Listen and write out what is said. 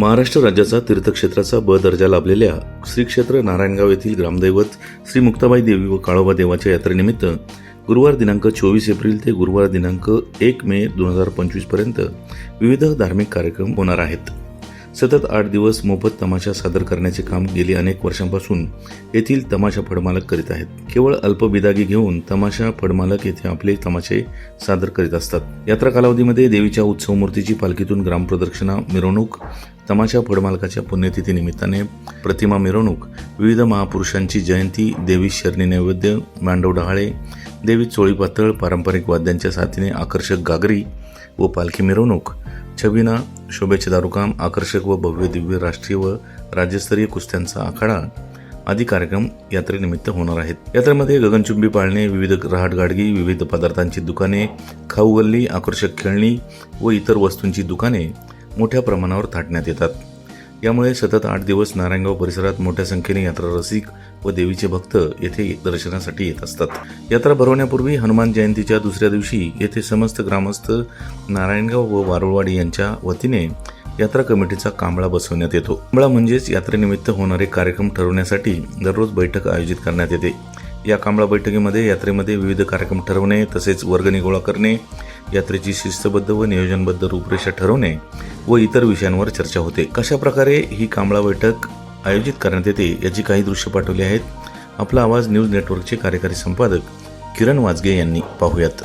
महाराष्ट्र राज्याचा तीर्थक्षेत्राचा ब दर्जा लाभलेल्या श्री क्षेत्र नारायणगाव येथील ग्रामदैवत श्री मुक्ताबाई देवी व काळोबा देवाच्या यात्रेनिमित्त गुरुवार दिनांक चोवीस एप्रिल ते गुरुवार दिनांक एक मे दोन हजार पंचवीसपर्यंत विविध धार्मिक कार्यक्रम होणार आहेत. सतत आठ दिवस मोफत तमाशा सादर करण्याचे काम गेली अनेक वर्षांपासून येथील तमाशा फडमालक करीत आहेत. केवळ अल्पबिदागी घेऊन तमाशा फडमालक येथे आपले तमाशे सादर करीत असतात. यात्रा कालावधीमध्ये देवीच्या उत्सव मूर्तीची पालखीतून ग्रामप्रदक्षिणा मिरवणूक तमाशा फडमालकाच्या पुण्यतिथी निमित्ताने प्रतिमा मिरवणूक विविध महापुरुषांची जयंती देवी शरणी नैवेद्य मांडव डहाळे देवी चोळी पातळ पारंपरिक वाद्यांच्या साथीने आकर्षक गागरी व पालखी मिरवणूक छबीना शोभेचे दारुकाम आकर्षक व भव्य दिव्य राष्ट्रीय व राज्यस्तरीय कुस्त्यांचा आखाडा आदी कार्यक्रम यात्रेनिमित्त होणार आहेत. यात्रेमध्ये गगनचुंबी पाळणे विविध रहाटगाडगी विविध पदार्थांची दुकाने खाऊ गल्ली आकर्षक खेळणी व इतर वस्तूंची दुकाने मोठ्या प्रमाणावर थाटण्यात येतात. यामुळे सतत आठ दिवस नारायणगाव परिसरात मोठ्या संख्येने यात्रा रसिक व देवीचे भक्त येथे दर्शनासाठी येत असतात. यात्रा भरवण्यापूर्वी हनुमान जयंतीच्या दुसऱ्या दिवशी येथे समस्त ग्रामस्थ नारायणगाव व वारुळवाडी यांच्या वतीने यात्रा कमिटीचा कांबळा बसवण्यात येतो. कांबळा म्हणजेच यात्रेनिमित्त होणारे कार्यक्रम ठरवण्यासाठी दररोज बैठक आयोजित करण्यात येते. या कांबळा बैठकीमध्ये यात्रेमध्ये विविध कार्यक्रम ठरवणे तसेच वर्गणी गोळा करणे यात्रेची शिस्तबद्ध व नियोजनबद्ध रूपरेषा ठरवणे व इतर विषयांवर चर्चा होते. कशा प्रकारे ही कांबळा बैठक आयोजित करण्यात येते याची काही दृश्य पाठवली आहेत. आपला आवाज न्यूज नेटवर्कचे कार्यकारी संपादक किरण वाजगे यांनी पाहूयात.